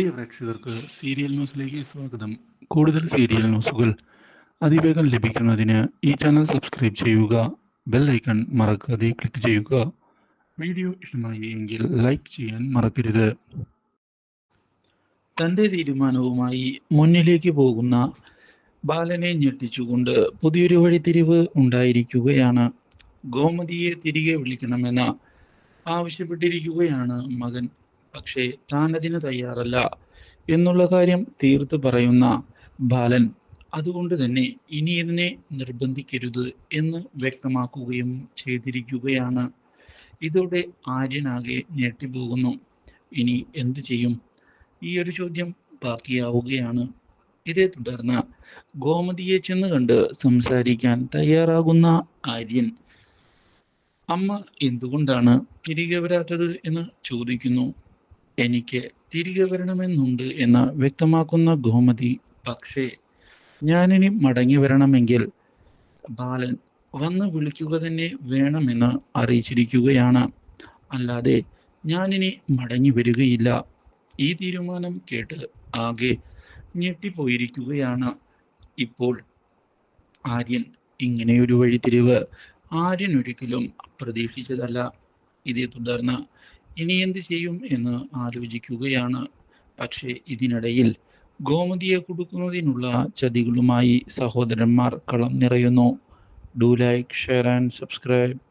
പ്രിയ പ്രേക്ഷകർക്ക് സീരിയൽ ന്യൂസിലേക്ക് സ്വാഗതം. കൂടുതൽ സീരിയൽ ന്യൂസുകൾ അതിവേഗം ലഭിക്കുന്നതിന് ഈ ചാനൽ സബ്സ്ക്രൈബ് ചെയ്യുക ബെൽ ഐക്കൺ മറക്കാതെ ക്ലിക്ക് ചെയ്യുക. വീഡിയോ ഇഷ്ടമായി എങ്കിൽ ലൈക്ക് ചെയ്യാൻ മറക്കരുത്. തന്റെ തീരുമാനവുമായി മുന്നിലേക്ക് പോകുന്ന ബാലനെ ഞെട്ടിച്ചുകൊണ്ട് പുതിയൊരു വഴിത്തിരിവ് ഉണ്ടായിരിക്കുകയാണ്. ഗോമതിയെ തിരികെ വിളിക്കണമെന്ന് ആവശ്യപ്പെട്ടിരിക്കുകയാണ് മകൻ. പക്ഷേ അതിന് തയ്യാറല്ല എന്നുള്ള കാര്യം തീർത്ത് പറയുന്ന ബാലൻ അതുകൊണ്ട് തന്നെ ഇനി ഇതിനെ നിർബന്ധിക്കരുത് എന്ന് വ്യക്തമാക്കുകയും ചെയ്തിരിക്കുകയാണ്. ഇതോടെ ആര്യനാകെ ഞെട്ടിപ്പോകുന്നു ഇനി എന്ത് ചെയ്യും? ഈ ഒരു ചോദ്യം ബാക്കിയാവുകയാണ്. ഇതേ തുടർന്ന് ഗോമതിയെ ചെന്ന് കണ്ട് സംസാരിക്കാൻ തയ്യാറാകുന്ന ആര്യൻ അമ്മ എന്തുകൊണ്ടാണ് തിരികെ വരാത്തത്? എന്ന് ചോദിക്കുന്നു. എനിക്ക് തിരികെ വരണമെന്നുണ്ട് എന്ന് വ്യക്തമാക്കുന്ന ഗോമതി പക്ഷേ ഞാനിനി മടങ്ങി വരണമെങ്കിൽ ബാലൻ വന്ന് വിളിക്കുക തന്നെ വേണമെന്ന് അറിയിച്ചിരിക്കുകയാണ്. അല്ലാതെ ഞാനിനി മടങ്ങി വരികയില്ല. ഈ തീരുമാനം കേട്ട് ആകെ ഞെട്ടിപ്പോയിരിക്കുകയാണ്. ഇപ്പോൾ ആര്യൻ ഇങ്ങനെയൊരു വഴിത്തിരിവ് ആര്യൻ ഒരിക്കലും പ്രതീക്ഷിച്ചതല്ല. ഇതേ തുടർന്ന് ഇനി എന്ത് ചെയ്യും എന്ന് ആലോചിക്കുകയാണ്. പക്ഷേ ഇതിനിടയിൽ ഗോമതിയെ കൊടുക്കുന്നതിനുള്ള ചതികളുമായി സഹോദരന്മാർ കളം നിറയുന്നു. Do like share and subscribe